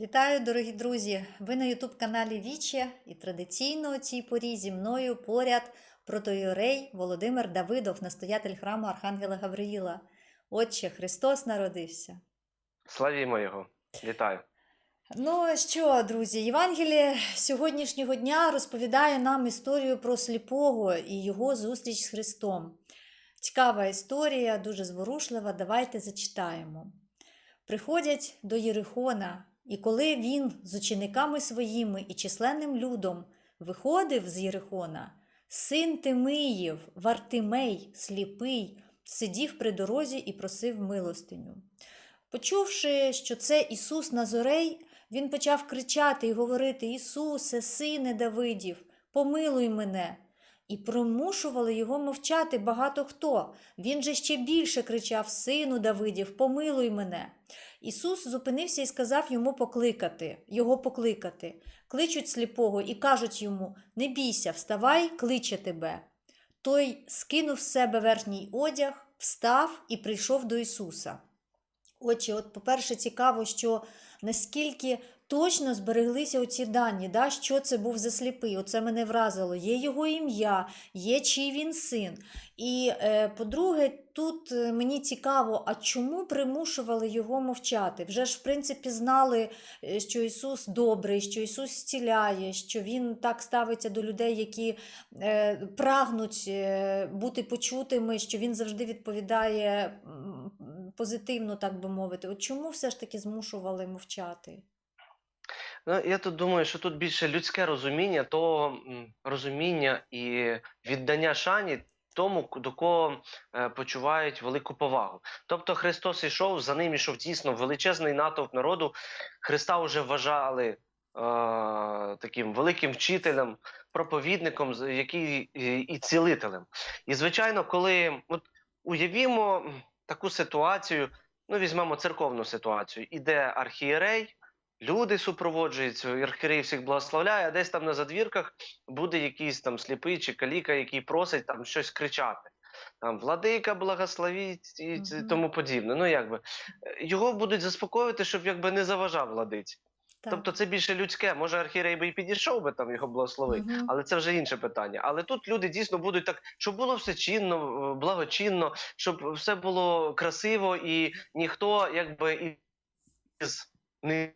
Вітаю, дорогі друзі! Ви на Ютуб-каналі Віче і традиційно у цій порі зі мною поряд протоіорей Володимир Давидов, настоятель храму Архангела Гавриїла. Отче, Христос народився. Славімо Його. Вітаю. Ну що, друзі, Євангеліє сьогоднішнього дня розповідає нам історію про сліпого і його зустріч з Христом. Цікава історія, дуже зворушлива. Давайте зачитаємо. Приходять до Єрихона, і коли він з учениками своїми і численним людом виходив з Єрихона, син Тимиїв, Вартимей, сліпий, сидів при дорозі і просив милостиню. Почувши, що це Ісус Назорей, він почав кричати і говорити: Ісусе, сине Давидів, помилуй мене. І примушували його мовчати багато хто. Він же ще більше кричав: Сину Давидів, помилуй мене. Ісус зупинився і сказав йому покликати, його покликати. Кличуть сліпого і кажуть йому: Не бійся, вставай, кличе тебе. Той скинув з себе верхній одяг, встав і прийшов до Ісуса. Отже, от, по-перше, цікаво, що наскільки точно збереглися оці дані, да, що це був за сліпий. Оце мене вразило. Є його ім'я, є чий він син. І, е, по-друге, тут е, мені цікаво, а чому примушували його мовчати? Вже ж, в принципі, знали, е, що Ісус добрий, що Ісус зціляє, що Він так ставиться до людей, які прагнуть бути почутими, що Він завжди відповідає позитивно, так би мовити. От чому все ж таки змушували мовчати? Ну, я тут думаю, що тут більше людське розуміння, то розуміння і віддання шані тому, до кого е, почувають велику повагу. Тобто Христос ішов, за ним ішов дійсно величезний натовп народу. Христа вже вважали е, таким великим вчителем, проповідником, який і, і цілителем. І звичайно, коли от уявімо таку ситуацію, ну візьмемо церковну ситуацію, іде архієрей. Люди супроводжуються, архієрей всіх благословляє, а десь там на задвірках буде якийсь там сліпий чи каліка, який просить там щось кричати. Там владика благословіть і тому подібне. Ну якби його будуть заспокоювати, щоб якби не заважав владиці. Так. Тобто це більше людське. Може, архієрей би і підійшов би там його благословить, Мгм. але це вже інше питання. Але тут люди дійсно будуть так, щоб було все чинно, е, благочинно, щоб все було красиво, і ніхто якби із нив,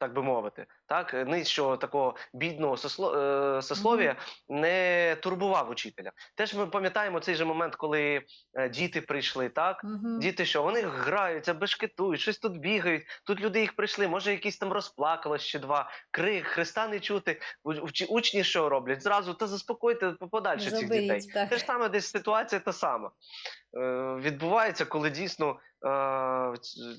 так би мовити, так нижчого такого бідного сосло, е, сословія не турбував учителя. Теж ми пам'ятаємо цей же момент, коли е, діти прийшли, так. Мгм. Діти що, вони граються, бешкетують, щось тут бігають. Тут люди їх прийшли, може, якісь там розплакалось ще два, крик, Христа не чути. Учні що роблять? Зразу та заспокойте подальше цих дітей. Так. Те ж саме десь ситуація та сама. Е, відбувається, коли дійсно е,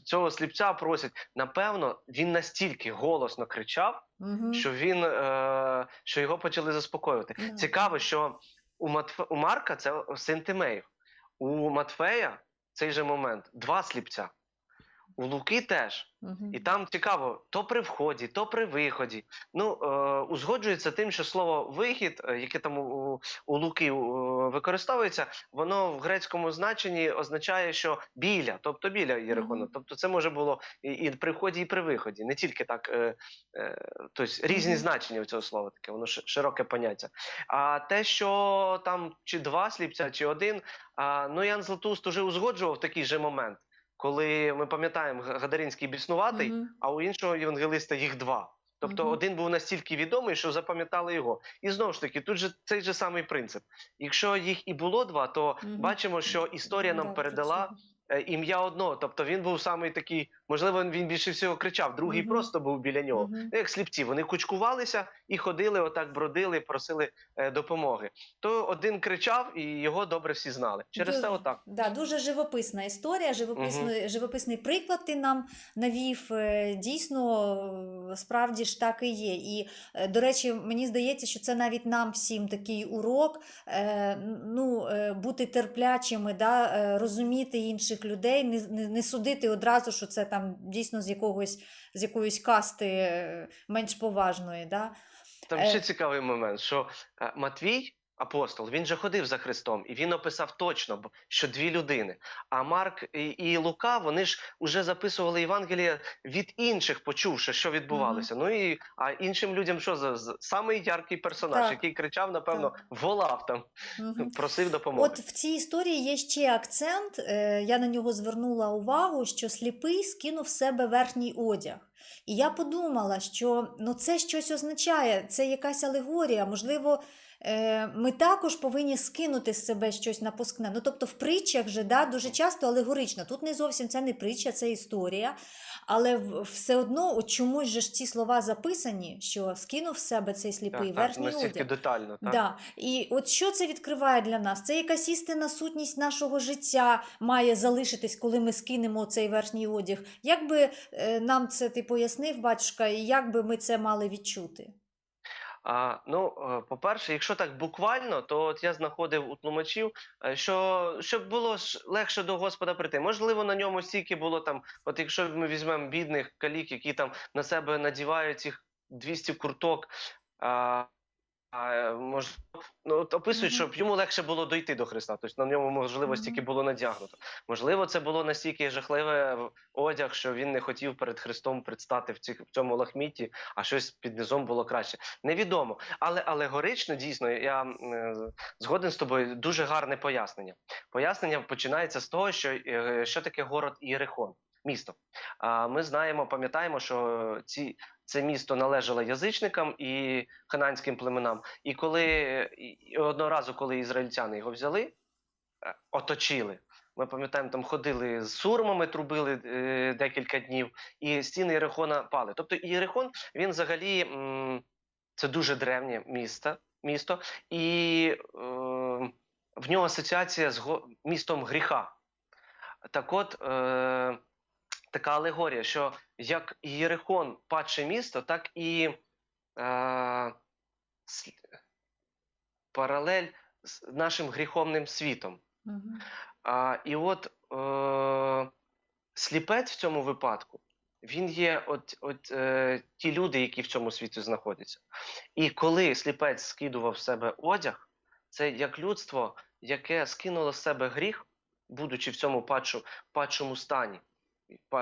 цього сліпця просять. Напевно, він настільки голосно кричав, угу. що він е, що його почали заспокоювати. Угу. Цікаво, що у Матфе, у Марка це син Тимеїв, у Матфея цей же момент два сліпця. У Луки теж. Мгм. І там цікаво, то при вході, то при виході. Ну, е, узгоджується тим, що слово вихід, е, яке там у, у Луки е, використовується, воно в грецькому значенні означає, що біля, тобто біля Єрихона. Мгм. Тобто це може було і, і при вході, і при виході. Не тільки так, е, е, тобто різні значення у цього слова таке, воно широке поняття. А те, що там чи два сліпця, чи один, а, ну Ян Златуст уже узгоджував такий же момент, коли ми пам'ятаємо Гадаринський біснуватий, угу. а у іншого євангелиста їх два. Тобто угу. один був настільки відомий, що запам'ятали його. І знову ж таки, тут же цей же самий принцип. Якщо їх і було два, то угу. бачимо, що історія нам Да, передала е, ім'я одного. Тобто він був самий такий, можливо, він більше всього кричав, другий Мгм. просто був біля нього. Мгм. Ну, як сліпці, вони кучкувалися і ходили, отак бродили, просили е, допомоги. То один кричав, і його добре всі знали. Через Дуже- це отак. Да, дуже живописна історія, живописний, живописний приклад ти нам навів. Е, Дійсно, е, справді ж так і є. І, е, до речі, мені здається, що це навіть нам всім такий урок е, ну, е, бути терплячими, да, е, розуміти інших людей, не, не, не судити одразу, що це там дійсно з якогось з якоїсь касти е, менш поважної. Да? Там Е. ще цікавий момент, що е, Матвій апостол, він же ходив за Христом, і він описав точно, що дві людини. А Марк і, і Лука, вони ж уже записували Євангелія від інших, почувши, що відбувалося. Ну і а іншим людям що за, за самий яркий персонаж, Так. який кричав, напевно, Так. волав там, Мгм. просив допомоги. От в цій історії є ще акцент. е, Я на нього звернула увагу, що сліпий скинув себе верхній одяг. І я подумала, що ну, це щось означає, це якась алегорія. Можливо, ми також повинні скинути з себе щось напускне. Ну, тобто, в притчах же да, дуже часто алегорично. Тут не зовсім це не притча, це історія. Але все одно от чомусь же ж ці слова записані, що скинув з себе цей сліпий так, так, верхній настільки одяг. детально. Так? Да. І от що це відкриває для нас? Це якась істинна сутність нашого життя має залишитись, коли ми скинемо цей верхній одяг. Як би е, нам це ти пояснив, батюшка, і як би ми це мали відчути? А, ну, е, по-перше, якщо так буквально, то от я знаходив у тлумачів, е, що щоб було ж легше до Господа прийти. Можливо, на ньому стільки було там, от якщо ми візьмемо бідних калік, які там на себе надівають цих 200 курток. А, а, е, ну, от описують, щоб йому легше було дойти до Христа. Тобто на ньому, можливо, стільки було надягнуто. Можливо, це було настільки жахливе одяг, що він не хотів перед Христом предстати в, цих, в цьому лахміті, а щось під низом було краще. Невідомо. Але алегорично, дійсно, я е, згоден з тобою, дуже гарне пояснення. Пояснення починається з того, що, е, що таке город Ієрихон, місто. А ми знаємо, пам'ятаємо, що ці, це місто належало язичникам і хананським племенам. І коли і- одного разу, коли ізраїльтяни його взяли, е, оточили. Ми пам'ятаємо, там ходили з сурмами, трубили е, декілька днів, і стіни Єрихона пали. Тобто Єрихон, він взагалі м, це дуже древнє місто, місто і е, в нього асоціація з го- містом гріха. Так от, е, така алегорія, що як Єрихон падше місто, так і е, паралель з нашим гріховним світом. Мгм. А, і от е, сліпець в цьому випадку, він є от, от е, ті люди, які в цьому світі знаходяться. І коли сліпець скидував з себе одяг, це як людство, яке скинуло з себе гріх, будучи в цьому падшу, падшому стані, е,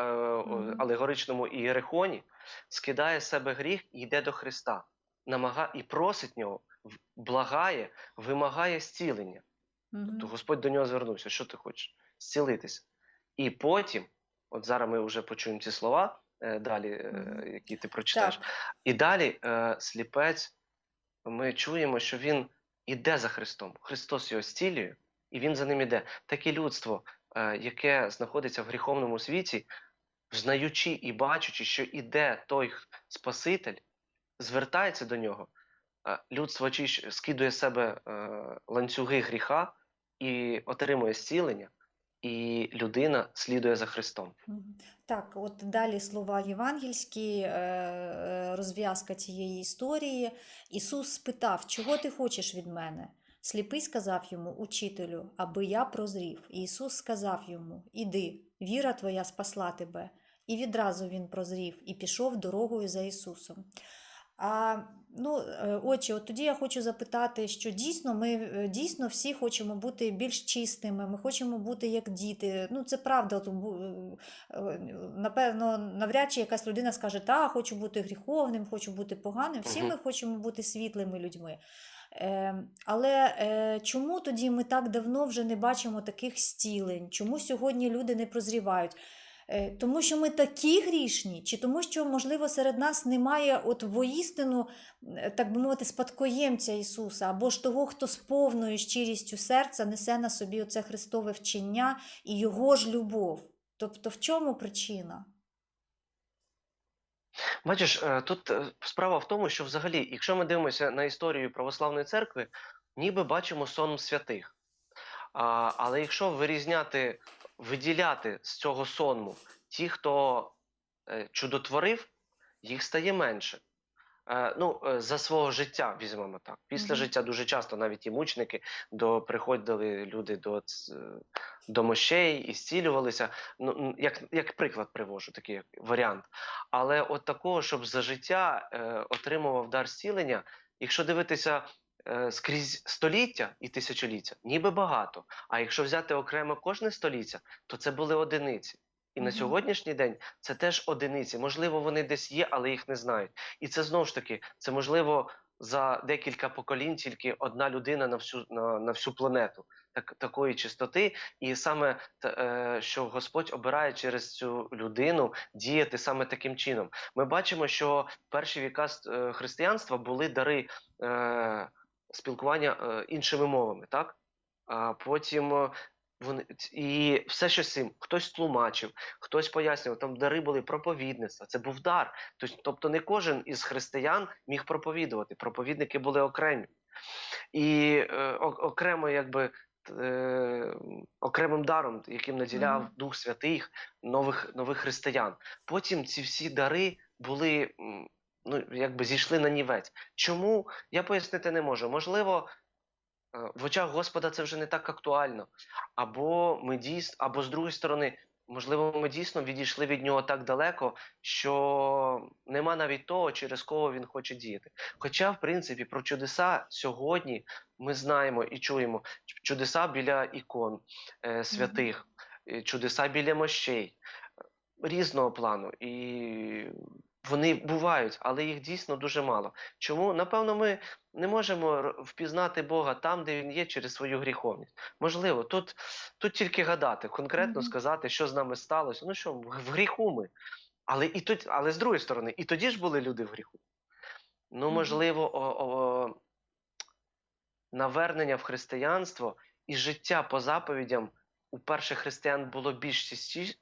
алегоричному ієрихоні, скидає з себе гріх і йде до Христа, і просить нього, благає, вимагає зцілення. Мгм. То Господь до нього звернувся. Що ти хочеш? Зцілитися. І потім, от зараз ми вже почуємо ці слова е, далі, е, які ти прочитаєш. Так. І далі е, сліпець, ми чуємо, що він іде за Христом. Христос його зцілює, і він за ним іде. Таке людство, яке знаходиться в гріховному світі, знаючи і бачачи, що іде той Спаситель, звертається до нього. Е, Людство скидує з себе е, ланцюги гріха і отримує зцілення, і людина слідує за Христом. Так, от далі слова євангельські, е, е, розв'язка цієї історії. Ісус спитав, чого ти хочеш від мене? Сліпий сказав йому, учителю, аби я прозрів. І Ісус сказав йому, іди, віра твоя спасла тебе. І відразу він прозрів і пішов дорогою за Ісусом. А, ну, е, отче, от тоді я хочу запитати, що дійсно ми е, дійсно всі хочемо бути більш чистими, ми хочемо бути як діти. Ну, це правда. е, Напевно, навряд чи якась людина скаже, та, хочу бути гріховним, хочу бути поганим. Всі ми хочемо бути світлими людьми. Е, але е, чому тоді ми так давно вже не бачимо таких стілень? Чому сьогодні люди не прозрівають? Е, Тому що ми такі грішні, чи тому, що, можливо, серед нас немає от воістину, е, так би мовити, спадкоємця Ісуса, або ж того, хто з повною щирістю серця несе на собі оце Христове вчення і Його ж любов. Тобто, в чому причина? Бачиш, е, тут е, справа в тому, що взагалі, якщо ми дивимося на історію православної церкви, ніби бачимо сон святих. Але якщо вирізняти, виділяти з цього сонму ті, хто е, чудотворив, їх стає менше. Е, ну, е, за свого життя візьмемо так. Після Мгм. життя дуже часто навіть і мучники до, приходили люди до, до мощей і зцілювалися. Ну, як, як приклад привожу, такий як варіант. Але от такого, щоб за життя е, отримував дар зцілення, якщо дивитися е, скрізь століття і тисячоліття, ніби багато. А якщо взяти окремо кожне століття, то це були одиниці. І на сьогоднішній день це теж одиниці. Можливо, вони десь є, але їх не знають. І це знову ж таки, це можливо за декілька поколінь тільки одна людина на всю на, на всю планету так, такої чистоти. І саме е, що Господь обирає через цю людину діяти саме таким чином. Ми бачимо, що перші віка е, християнства були дари е, спілкування е, іншими мовами, так? А потім вони і все, що з цим, хтось тлумачив, хтось пояснював, там дари були проповідництва, це був дар. Тобто не кожен із християн міг проповідувати. Проповідники були окремі. І е, окремо, якби е, окремим даром, яким наділяв Мгм. Дух Святих нових, нових християн. Потім ці всі дари були. Ну, якби зійшли на нівець. Чому я пояснити не можу? Можливо, в очах Господа це вже не так актуально. Або ми дійсно, або з другої сторони, можливо, ми дійсно відійшли від нього так далеко, що нема навіть того, через кого він хоче діяти. Хоча, в принципі, про чудеса сьогодні ми знаємо і чуємо чудеса біля ікон е, святих, е, чудеса біля мощей е, різного плану. І вони бувають, але їх дійсно дуже мало. Чому? Напевно, ми не можемо впізнати Бога там, де він є, через свою гріховність. Можливо, тут, тут тільки гадати, конкретно сказати, що з нами сталося. Ну що, в гріху ми. Але, і тут, але з другої сторони, і тоді ж були люди в гріху. Ну, можливо, о, о, навернення в християнство і життя по заповідям у перших християн було більш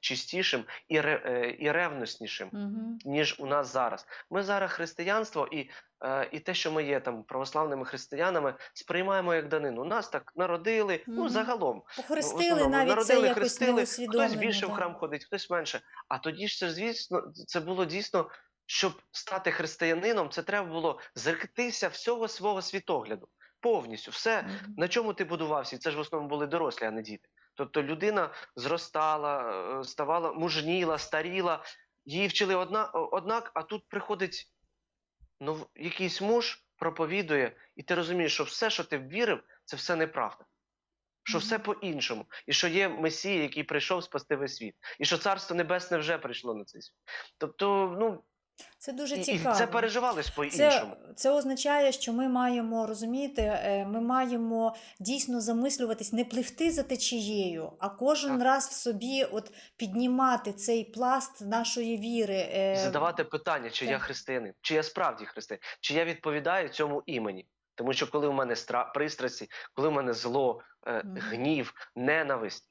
чистішим і, ре, е, і ревностнішим Мгм. ніж у нас зараз. Ми зараз християнство і, е, і те, що ми є там православними християнами, сприймаємо як данину. Нас так народили, ну загалом. Ну, Похрестили основному, навіть це народили, якось хрестили, хтось більше в храм ходить, хтось менше. А тоді ж це звісно, це було дійсно, щоб стати християнином, це треба було зректися всього свого світогляду. Повністю все, Мгм. на чому ти будувався? Це ж в основному були дорослі, а не діти. Тобто людина зростала, е, ставала, мужніла, старіла, її вчили одна, однак, а тут приходить нов, якийсь муж, проповідує, і ти розумієш, що все, що ти вірив, це все неправда. Що все по-іншому, і що є Месія, який прийшов спасти весь світ, і що Царство Небесне вже прийшло на цей світ. Тобто, ну Це дуже і, і цікаво. це переживалось по-іншому. Це, це означає, що ми маємо розуміти, е, ми маємо дійсно замислюватись, не пливти за течією, а кожен Так. раз в собі от піднімати цей пласт нашої віри. е, задавати питання, чи я так. християнин, чи я справді християнин, чи я відповідаю цьому імені. Тому що коли в мене стра... пристрасті, коли в мене зло, е, гнів, ненависть,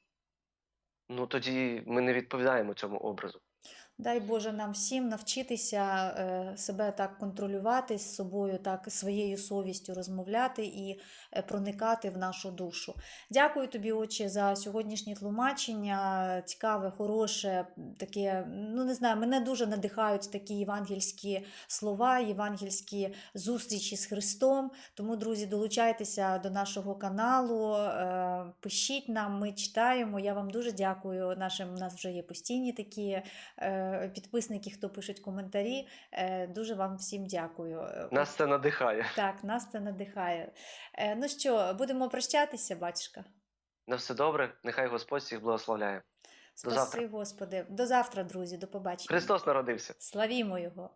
ну тоді ми не відповідаємо цьому образу. Дай Боже нам всім навчитися е, себе так контролювати з собою, так своєю совістю розмовляти і е, проникати в нашу душу. Дякую тобі, Отче, за сьогоднішнє тлумачення. Цікаве, хороше, таке. Ну не знаю, мене дуже надихають такі євангельські слова, євангельські зустрічі з Христом. Тому, друзі, долучайтеся до нашого каналу, е, пишіть нам, ми читаємо. Я вам дуже дякую. Нашим у нас вже є постійні такі підписники, хто пишуть коментарі. Е, Дуже вам всім дякую. Е, Нас це надихає. Так, нас це надихає. Е, Ну що, будемо прощатися, батюшка. На все добре, нехай Господь всіх благословляє. До завтра. Господи. До завтра, друзі, до побачення. Христос народився. Славімо Його.